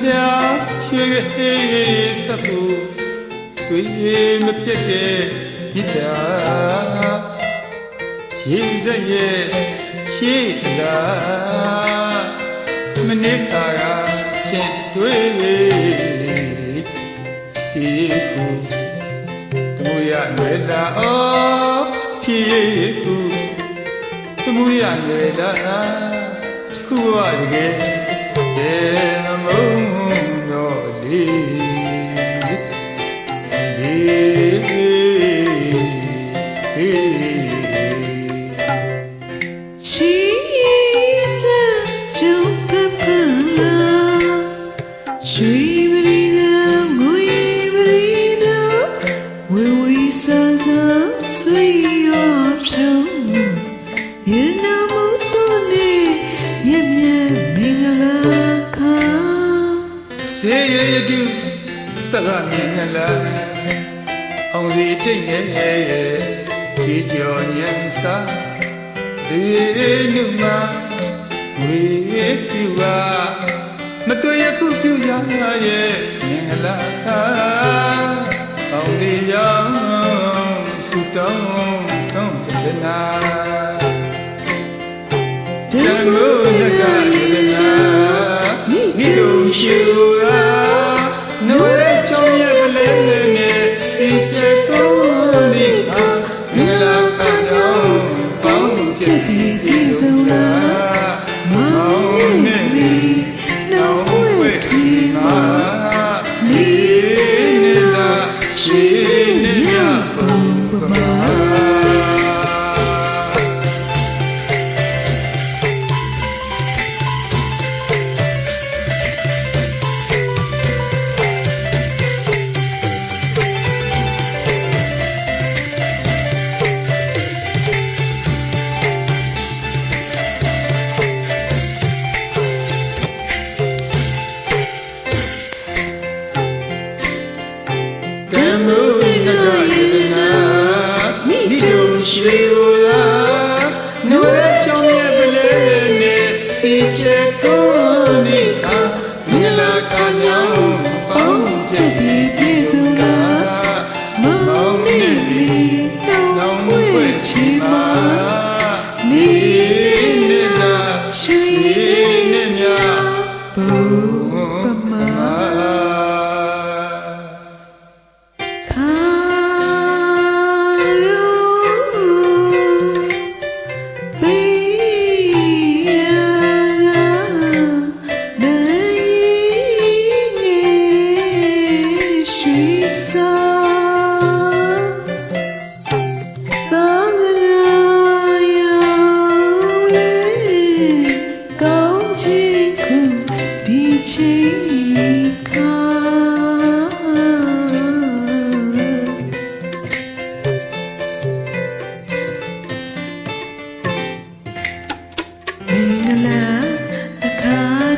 ပြားရွှေဟေးဆက်ဖို့တွေ့မပြတ်တဲ့မြစ်တာရေစက်ရဲ့ရှေးလာမနစ်ခါကချင်းတွေ့ဒီခုတမှုရလွယ်လာအော်ဖြည့်ခုတမှုရလွယ်လာခုဝတကယ်တေမုံ တော့လေဒီ တရမြင်ငလာအောင်စီတိတ်နေရဲ့ခြေကျော်ညံစာဒီနုမဝေပြူပါမတွေ့ရခုပြူရရဲ့ ရွှေဝလာနဝရချောင်းရဲ့ပလဲနဲ့စီချက်ကိုနိဟာမင်္ဂလာကညောင်းပေါင်းချက်ဒီပြေစုံလာမောင်နေပြီနောင်မွေချီမာနိနေတာရွှေနေမြဘု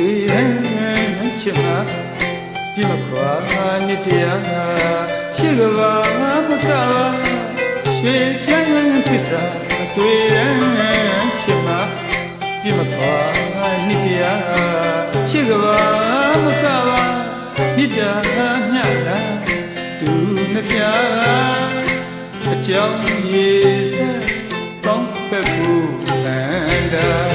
ကေရင်ချစ်မှာပြမခွာနိတရားရှိကဘာပကဘာရွှေချမ်းပစ္စာတွေ့ရင်ချစ်မှာပြမခွာနိတရားရှိကဘာပကဘာနိတာမြတ်လားသူနှပြအကြောင်းရေးစက်ကောင်းပဲ့ဖို့လန်တာ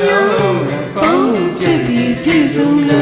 မျိုးပုံချစ်သည်ပြည့်စုံလို့